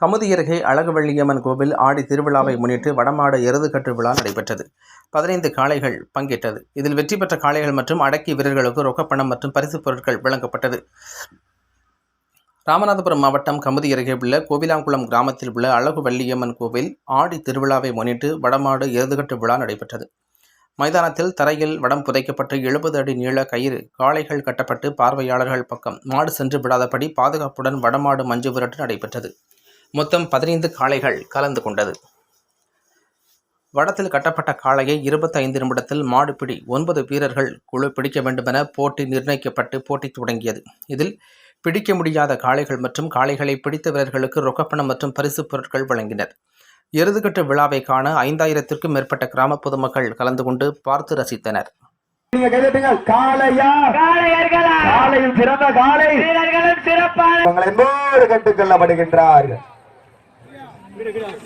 கமுதி அருகே அழகுவள்ளியம்மன் கோவில் ஆடி திருவிழாவை முன்னிட்டு வடமாடு எருதுகட்டு விழா நடைபெற்றது. பதினைந்து காளைகள் பங்கேற்றது. இதில் வெற்றி பெற்ற காளைகள் மற்றும் அடக்கி வீரர்களுக்கு ரொக்கப்பணம் மற்றும் பரிசுப் பொருட்கள் வழங்கப்பட்டது. ராமநாதபுரம் மாவட்டம் கமுதி அருகே உள்ள கோவிலாங்குளம் கிராமத்தில் உள்ள அழகு வள்ளியம்மன் கோவில் ஆடி திருவிழாவை முன்னிட்டு வடமாடு எருதுகட்டு விழா நடைபெற்றது. மைதானத்தில் தரையில் வடம் புதைக்கப்பட்டு எழுபது அடி நீள கயிறு காளைகள் கட்டப்பட்டு பார்வையாளர்கள் பக்கம் மாடு சென்று விடாதபடி பாதுகாப்புடன் வடமாடு மஞ்சு விரட்டு நடைபெற்றது. மொத்தம் பதினைந்து காளைகள் கலந்து கொண்டது. வடத்தில் கட்டப்பட்ட காளையை இருபத்தைந்து நிமிடத்தில் மாடு பிடி ஒன்பது வீரர்கள் குழு பிடிக்க வேண்டுமென போட்டி நிர்ணயிக்கப்பட்டு போட்டி தொடங்கியது. இதில் பிடிக்க முடியாத காளைகள் மற்றும் காளைகளை பிடித்த வீரர்களுக்கு ரொக்கப்பணம் மற்றும் பரிசுப் பொருட்கள் வழங்கினர். எருதுகட்டு விழாவை காண ஐந்தாயிரத்திற்கும் மேற்பட்ட கிராம பொதுமக்கள் கலந்து கொண்டு பார்த்து ரசித்தனர். நீங்க உங்கள்